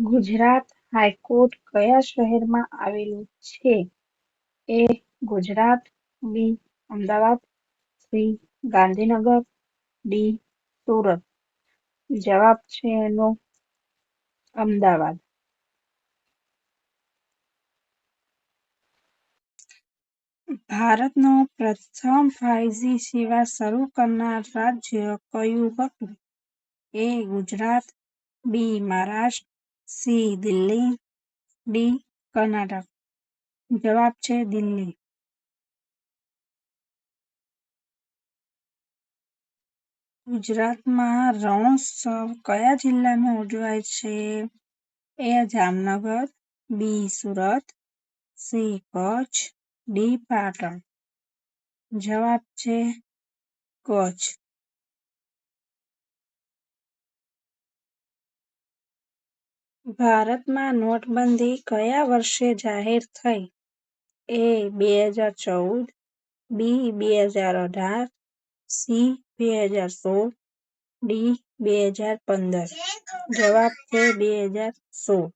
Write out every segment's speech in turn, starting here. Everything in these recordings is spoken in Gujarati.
ગુજરાત હાઈકોર્ટ કયા શહેરમાં આવેલું છે? A. Gujarat, B. Ahmedabad, C. Gandhinagar, D. Surat જવાબ છે એનો અમદાવાદ. ભારતનો પ્રથમ ફાઈવજી સેવા શરૂ કરનાર રાજ્ય કયું હતું? A. Gujarat, B. Maharashtra C. Delhi D. Karnataka જવાબ છે દિલ્હી. ગુજરાતમાં રણોત્સવ કયા જિલ્લામાં ઉજવાય છે? A. Jamnagar, B. Surat, C. Kutch, D. Patan જવાબ છે કચ્છ. ભારતમાં નોટબંધી કયા વર્ષે જાહેર થઈ? એ. બે હજાર ચૌદ, બી. બે હજાર અઢાર, સી. બે હજાર સોળ, ડી. બે હજાર પંદર જવાબ છે બે હજાર સોળ.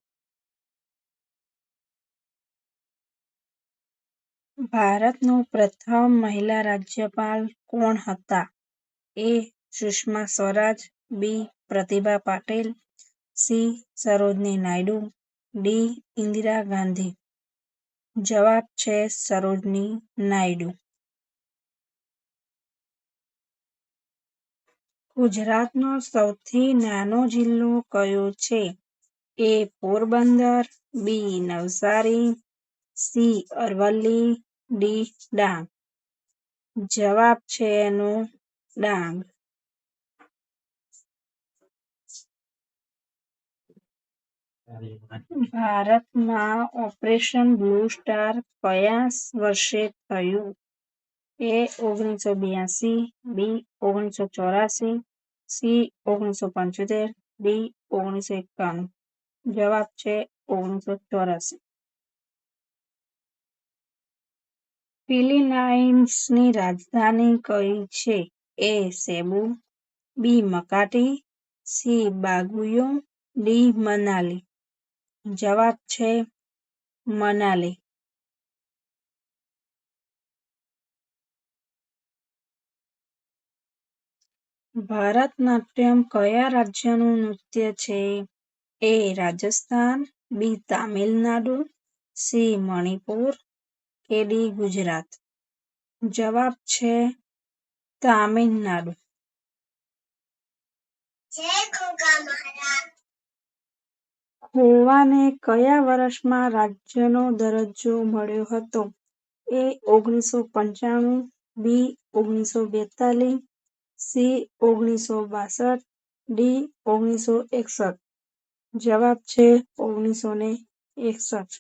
ભારતનું પ્રથમ મહિલા રાજ્યપાલ કોણ હતા? A. Sushma Swaraj, B. Pratibha Patil C. Sarojini Naidu, D. Indira Gandhi જવાબ છે સરોજની નાયડુ. ગુજરાતનો સૌથી નાનો જિલ્લો કયો છે? A. Porbandar, B. Navsari, C. Aravalli, D. Dang જવાબ છે એનો ડાંગ. ભારતમાં ઓપરેશન બ્લુ સ્ટાર કયા વર્ષે થયું? એ. ઓગણીસો બ્યાસી બી. ઓગણીસો ચોરાસી સી. ઓગણીસો પંચોતેર ડી. ઓગણીસો એકાણું જવાબ છે ઓગણીસો ચોરાસી. ફિલિનાઇન્સની રાજધાની કઈ છે? A. Cebu, B. Makati, C. Baguio, D. Manali જવાબ છે મનાલી. ભરતનાટ્યમ કયા રાજ્યનું નૃત્ય છે? A. Rajasthan, B. Tamil Nadu, C. Manipur, કે ડી. ગુજરાત જવાબ છે તામિલનાડુ. ગોવાને કયા વર્ષમાં રાજ્યનો દરજ્જો મળ્યો હતો? એ. ઓગણીસો પંચાણું, બી. ઓગણીસો બેતાલીસ, સી. ઓગણીસો બાસઠ, ડી. ઓગણીસો એકસઠ જવાબ છે ઓગણીસો ને એકસઠ.